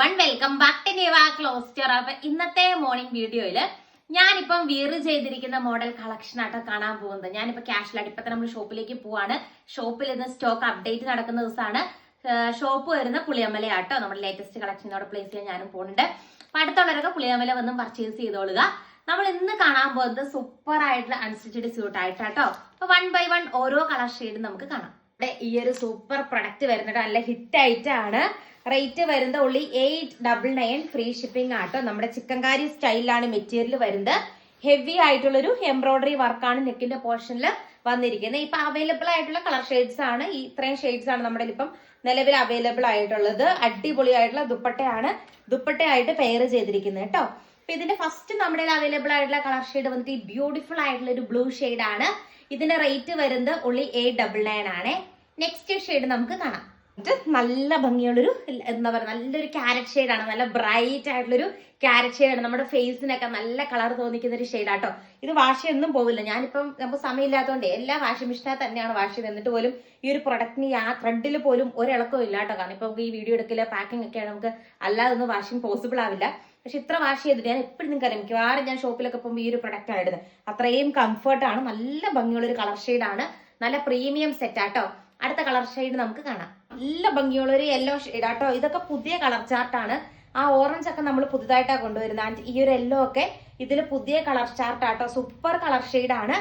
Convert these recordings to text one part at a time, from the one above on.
One welcome back to Niva cloister അപ്പൊ ഇന്നത്തെ morning വീഡിയോയിൽ ഞാനിപ്പം വിയർ ചെയ്തിരിക്കുന്ന മോഡൽ കളക്ഷൻ ആട്ടോ കാണാൻ പോകുന്നത്. ഞാനിപ്പോ ക്യാഷിലായിട്ട് ഇപ്പൊ നമ്മൾ ഷോപ്പിലേക്ക് പോവാണ്. ഷോപ്പിൽ ഇന്ന് സ്റ്റോക്ക് അപ്ഡേറ്റ് നടക്കുന്ന ദിവസമാണ്. ഷോപ്പ് വരുന്ന പുളിയമ്മലയാട്ടോ നമ്മുടെ ലേറ്റസ്റ്റ് കളക്ഷൻ അവിടെ പ്ലേസ് ചെയ്യാൻ ഞാനും പോകുന്നുണ്ട് അപ്പൊ അടുത്തുള്ളവരൊക്കെ പുളിയമ്മല വന്ന് പർച്ചേസ് ചെയ്തോളുക. നമ്മൾ ഇന്ന് കാണാൻ പോകുന്നത് സൂപ്പർ ആയിട്ടുള്ള അൺസ്റ്റിച്ചഡ് സ്യൂട്ട് ആയിട്ടാട്ടോ. അപ്പൊ വൺ ബൈ വൺ ഓരോ കളർ ഷെയ്ഡും നമുക്ക് കാണാം. ഇവിടെ ഈ ഒരു സൂപ്പർ പ്രൊഡക്റ്റ് വരുന്നത് നല്ല ഹിറ്റ് ആയിട്ടാണ്. റേറ്റ് വരുന്നത് ഉള്ളി eight double nine free shipping ആട്ടോ. നമ്മുടെ ചിക്കൻകാരി സ്റ്റൈലിലാണ് മെറ്റീരിയൽ വരുന്നത്. ഹെവി ആയിട്ടുള്ളൊരു എംബ്രോയിഡറി വർക്കാണ് നെക്കിന്റെ പോർഷനിൽ വന്നിരിക്കുന്നത്. ഇപ്പൊ അവൈലബിൾ ആയിട്ടുള്ള കളർ ഷെയ്ഡ്സ് ആണ്. ഇത്രയും ഷെയ്ഡ്സ് ആണ് നമ്മുടെ ഇപ്പം നിലവിൽ അവൈലബിൾ ആയിട്ടുള്ളത്. അടിപൊളിയായിട്ടുള്ള ദുപ്പട്ടയാണ് ദുപ്പട്ടയായിട്ട് പെയർ ചെയ്തിരിക്കുന്നത് കേട്ടോ. അപ്പൊ ഇതിന്റെ ഫസ്റ്റ് നമ്മുടെ അവൈലബിൾ ആയിട്ടുള്ള കളർ ഷെയ്ഡ് വന്നിട്ട് ഈ ബ്യൂട്ടിഫുൾ ആയിട്ടുള്ള ഒരു ബ്ലൂ ഷെയ്ഡ് ആണ്. ഇതിന്റെ റേറ്റ് വരുന്നത് ഉള്ളി എയ്റ്റ് ഡബിൾ നയൻ ആണ്. നെക്സ്റ്റ് ഷെയ്ഡ് നമുക്ക് കാണാം. നല്ല ഭംഗിയുള്ളൊരു എന്താ പറയുക നല്ലൊരു ക്യാരറ്റ് ഷെയ്ഡാണ് നല്ല ബ്രൈറ്റ് ആയിട്ടുള്ളൊരു ക്യാരറ്റ് ഷെയ്ഡാണ് നമ്മുടെ ഫേസിനൊക്കെ നല്ല കളർ തോന്നിക്കുന്ന ഒരു ഷെയ്ഡാട്ടോ ഇത് വാഷ് ചെയ്യൊന്നും പോവില്ല. ഞാനിപ്പം നമുക്ക് സമയമില്ലാത്തതുകൊണ്ട് എല്ലാ വാഷിംഗ് മെഷീനകത്ത് തന്നെയാണ് വാഷ് ചെയ്ത് എന്നിട്ട് പോലും ഈ ഒരു പ്രൊഡക്റ്റിന് ആ ത്രെഡിൽ പോലും ഒരിളക്കവും ഇല്ല കേട്ടോ കാരണം ഇപ്പം ഈ വീഡിയോ എടുക്കില്ല പാക്കിംഗ് ഒക്കെയാണ് നമുക്ക് അല്ലാതെ ഒന്നും വാഷിംഗ് പോസിബിൾ ആവില്ല. പക്ഷെ ഇത്ര വാഷ് ചെയ്തിട്ട് ഞാൻ എപ്പോഴും നിങ്ങൾക്ക് അറിയാം. മിക്കവാറും ഞാൻ ഷോപ്പിലൊക്കെ പോകുമ്പോൾ ഈ ഒരു പ്രൊഡക്റ്റ് ആണ് ഇടുന്നത്. അത്രയും കംഫർട്ടാണ് നല്ല ഭംഗിയുള്ള ഒരു കളർ ഷെയ്ഡാണ് നല്ല പ്രീമിയം സെറ്റ് ആട്ടോ അടുത്ത കളർ ഷെയ്ഡ് നമുക്ക് കാണാം. നല്ല ഭംഗിയുള്ള ഒരു യെല്ലോ ഷെയ്ഡ് ആട്ടോ ഇതൊക്കെ പുതിയ കളർ ചാർട്ടാണ് ആ ഓറഞ്ച് ഒക്കെ നമ്മൾ പുതുതായിട്ടാണ് കൊണ്ടുവരുന്നത്. ആൻഡ് ഈ ഒരു യെല്ലോ ഒക്കെ ഇതിൽ പുതിയ കളർ ചാർട്ട് ആട്ടോ സൂപ്പർ കളർ ഷെയ്ഡാണ്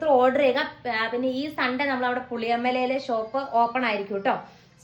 ത്രൂ ഓർഡർ ചെയ്യുക. പിന്നെ ഈ സൺഡേ നമ്മൾ അവിടെ പുളിയമ്മലയിലെ ഷോപ്പ് ഓപ്പൺ ആയിരിക്കും കേട്ടോ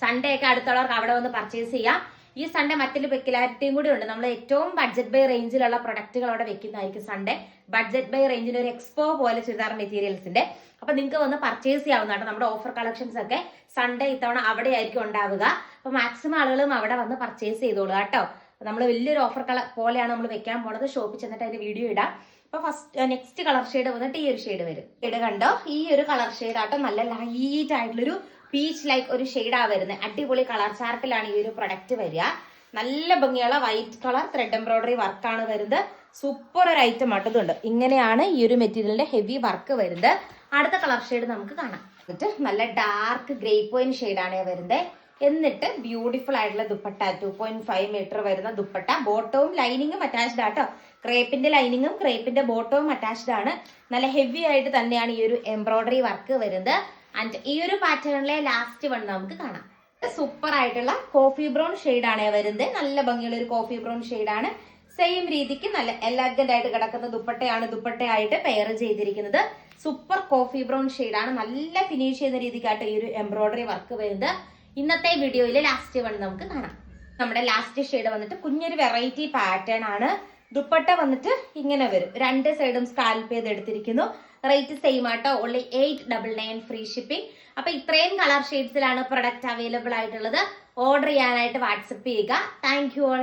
സൺഡേ ഒക്കെ അടുത്തുള്ളവർക്ക് അവിടെ വന്ന് പർച്ചേസ് ചെയ്യാം. ഈ സൺഡേ മറ്റൊരു പെക്കുലാരിറ്റിയും കൂടി ഉണ്ട്. നമ്മൾ ഏറ്റവും ബഡ്ജറ്റ് ബൈ റേഞ്ചിലുള്ള പ്രൊഡക്റ്റുകൾ അവിടെ വെക്കുന്നതായിരിക്കും സൺഡേ ബഡ്ജറ്റ് ബൈ റേഞ്ചിന്റെ ഒരു എക്സ്പോ പോലെ ചുരിദാർ മെറ്റീരിയൽസിന്റെ അപ്പൊ നിങ്ങൾക്ക് വന്ന് പർച്ചേസ് ചെയ്യാവുന്നതാണ് നമ്മുടെ ഓഫർ കളക്ഷൻസ് ഒക്കെ സൺഡേ ഇത്തവണ അവിടെ ആയിരിക്കും ഉണ്ടാവുക. അപ്പൊ മാക്സിമം ആളുകളും അവിടെ വന്ന് പർച്ചേസ് ചെയ്തോളുക കേട്ടോ. നമ്മൾ വലിയൊരു ഓഫർ കളർ പോലെയാണ് നമ്മൾ വെക്കാൻ പോണത്. ഷോപ്പിൽ ചെന്നിട്ട് അതിന്റെ വീഡിയോ ഇടാം. അപ്പൊ ഫസ്റ്റ് നെക്സ്റ്റ് കളർ ഷെയ്ഡ് വന്നിട്ട് ഈ ഒരു ഷെയ്ഡ് വരും. ഷെയ്ഡ് കണ്ടോ? ഈ ഒരു കളർ ഷെയ്ഡ് ആട്ടോ നല്ല ലൈറ്റ് ആയിട്ടുള്ളൊരു പീച്ച് ലൈക്ക് ഒരു ഷെയ്ഡാ വരുന്നത് അടിപൊളി കളർ ചാർട്ടിലാണ് ഈ ഒരു പ്രൊഡക്റ്റ് വരിക. നല്ല ഭംഗിയുള്ള വൈറ്റ് കളർ ത്രെഡ് എംബ്രോയിഡറി വർക്കാണ് വരുന്നത്. സൂപ്പർ ഒരു ഐറ്റം ആട്ടതുണ്ട് ഇങ്ങനെയാണ് ഈ ഒരു മെറ്റീരിയലിന്റെ ഹെവി വർക്ക് വരുന്നത്. അടുത്ത കളർ ഷെയ്ഡ് നമുക്ക് കാണാം. എന്നിട്ട് നല്ല ഡാർക്ക് ഗ്രേ പോയിന്റ് ഷെയ്ഡാണ് വരുന്നത് എന്നിട്ട് ബ്യൂട്ടിഫുൾ ആയിട്ടുള്ള dupatta two point five metre വരുന്ന ദുപ്പട്ട. ബോട്ടവും ലൈനിങ്ങും അറ്റാച്ച്ഡ് ആട്ടോ ക്രേപ്പിന്റെ ലൈനിങ്ങും ക്രേപ്പിന്റെ ബോട്ടവും അറ്റാച്ച്ഡ് ആണ്. നല്ല ഹെവി ആയിട്ട് തന്നെയാണ് ഈ ഒരു എംബ്രോയിഡറി വർക്ക് വരുന്നത്. ആൻഡ് ഈ ഒരു പാറ്റേണിലെ ലാസ്റ്റ് വൺ നമുക്ക് കാണാം. സൂപ്പർ ആയിട്ടുള്ള കോഫി ബ്രൗൺ ആണ് വരുന്നത്. നല്ല ഭംഗിയുള്ള ഒരു കോഫി ബ്രൗൺ ആണ്. സെയിം രീതിക്ക് നല്ല എലഗന്റ് ആയിട്ട് കിടക്കുന്ന ദുപ്പട്ടയാണ് ദുപ്പട്ടയായിട്ട് പെയർ ചെയ്തിരിക്കുന്നത്. സൂപ്പർ കോഫി ബ്രൗൺ ആണ്. നല്ല ഫിനിഷ് ചെയ്യുന്ന രീതിക്കായിട്ട് ഈ ഒരു എംബ്രോയിഡറി വർക്ക് വരുന്നത്. ഇന്നത്തെ വീഡിയോയിൽ ലാസ്റ്റ് വൺ നമുക്ക് കാണാം. നമ്മുടെ ലാസ്റ്റ് ഷെയ്ഡ് വന്നിട്ട് കുഞ്ഞൊരു വെറൈറ്റി പാറ്റേൺ ആണ്. ദുപ്പട്ട വന്നിട്ട് ഇങ്ങനെ വരും. രണ്ട് സൈഡും സ്കാൽപ്പ് ചെയ്ത് എടുത്തിരിക്കുന്നു. റേറ്റ് സെയിം ആട്ടോ. Only eight double nine free shipping അപ്പൊ ഇത്രയും കളർ ഷെയ്ഡ്സിലാണ് പ്രൊഡക്റ്റ് അവൈലബിൾ ആയിട്ടുള്ളത്. ഓർഡർ ചെയ്യാനായിട്ട് വാട്സപ്പ് ചെയ്യുക. Thank you all